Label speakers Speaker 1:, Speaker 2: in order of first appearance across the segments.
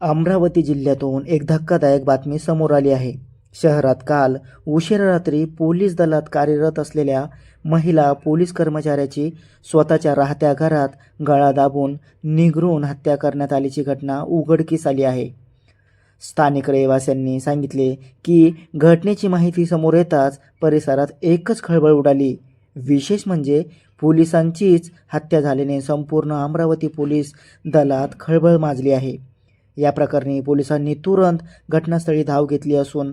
Speaker 1: अमरावती जिल्ह्यातून एक धक्कादायक बातमी समोर आली आहे. शहरात काल उशिरा रात्री पोलीस दलात कार्यरत असलेल्या महिला पोलीस कर्मचाऱ्याची स्वतःच्या राहत्या घरात गळा दाबून निगरून हत्या करण्यात आल्याची घटना उघडकीस आली आहे. स्थानिक रहिवाशांनी सांगितले की घटनेची माहिती समोर येताच परिसरात एकच खळबळ उडाली. विशेष म्हणजे पोलिसांचीच हत्या झाल्याने संपूर्ण अमरावती पोलीस दलात खळबळ माजली आहे. या प्रकरणी पोलिसांनी तुरंत घटनास्थळी धाव घेतली असून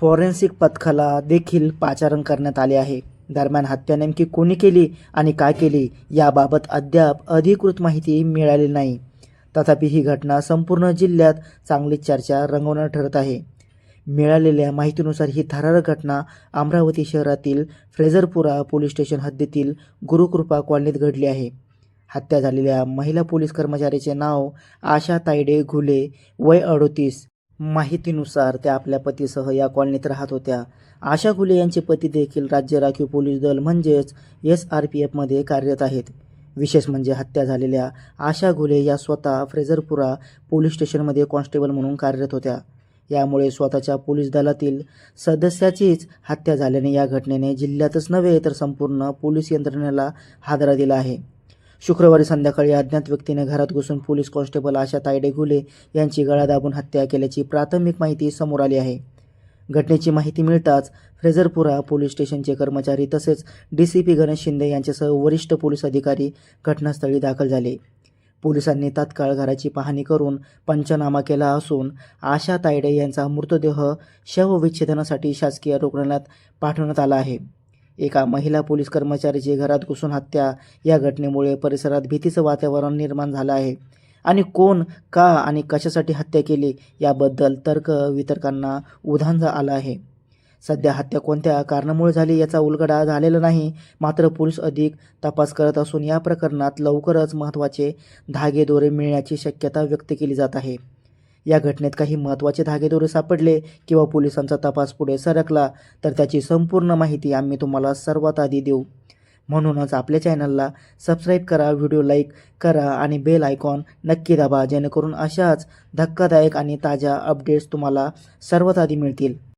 Speaker 1: फॉरेन्सिक पथकाला देखील पाचारण करण्यात आले आहे. दरम्यान हत्या नेमकी कोणी केली आणि काय केली याबाबत अद्याप अधिकृत माहिती मिळाली नाही. तथापि ही घटना संपूर्ण जिल्ह्यात चांगली चर्चा रंगवणार ठरत आहे. मिळालेल्या माहितीनुसार ही थरारक घटना अमरावती शहरातील फ्रेझरपुरा पोलीस स्टेशन हद्दीतील गुरुकृपा कॉलनीत घडली आहे. हत्या झालेल्या महिला पोलीस कर्मचाऱ्याचे नाव आशा तायडे घुले वय अडोतीस. माहितीनुसार त्या आपल्या पतीसह या कॉलनीत राहत होत्या. आशा घुले यांचे पती देखील राज्य राखीव पोलीस दल म्हणजेच एस आर पी एफमध्ये कार्यरत आहेत. विशेष म्हणजे हत्या झालेल्या आशा घुले या स्वतः फ्रेझरपुरा पोलीस स्टेशनमध्ये कॉन्स्टेबल म्हणून कार्यरत होत्या. यामुळे स्वतःच्या पोलीस दलातील सदस्याचीच हत्या झाल्याने या घटनेने जिल्ह्यातच नव्हे तर संपूर्ण पोलीस यंत्रणेला हादरा दिला आहे. शुक्रवारी संध्याकाळी अज्ञात व्यक्तीने घरात घुसून पोलीस कॉन्स्टेबल आशा तायडे घुले यांची गळा दाबून हत्या केल्याची प्राथमिक माहिती समोर आली आहे. घटनेची माहिती मिळताच फ्रेझरपुरा पोलीस स्टेशनचे कर्मचारी तसेच D C P Ganesh Shinde यांच्यासह वरिष्ठ पोलीस अधिकारी घटनास्थळी दाखल झाले. पोलिसांनी तात्काळ घराची पाहणी करून पंचनामा केला असून आशा तायडे यांचा मृतदेह शवविच्छेदनासाठी शासकीय रुग्णालयात पाठवण्यात आला आहे. एका महिला पोलीस कर्मचारीची घरात घुसून हत्या या घटनेमुळे परिसरात भीतीचं वातावरण निर्माण झालं आहे. आणि कोण का आणि कशासाठी हत्या केली याबद्दल तर्क वितर्कांना उधाण आलं आहे. सध्या हत्या कोणत्या कारणामुळे झाली याचा उलगडा झालेला नाही मात्र पोलीस अधिक तपास करत असून या प्रकरणात लवकरच महत्त्वाचे धागेदोरे मिळण्याची शक्यता व्यक्त केली जात आहे. या घटनेत काही महत्त्वाचे धागेदोरे सापडले किंवा पोलिसांचा तपास पुढे सरकला तर त्याची संपूर्ण माहिती आम्ही तुम्हाला सर्वात आधी देऊ. म्हणूनच आपल्या चॅनलला सबस्क्राईब करा व्हिडिओ लाईक करा आणि बेल आयकॉन नक्की दाबा जेणेकरून अशाच धक्कादायक आणि ताज्या अपडेट्स तुम्हाला सर्वात आधी मिळतील.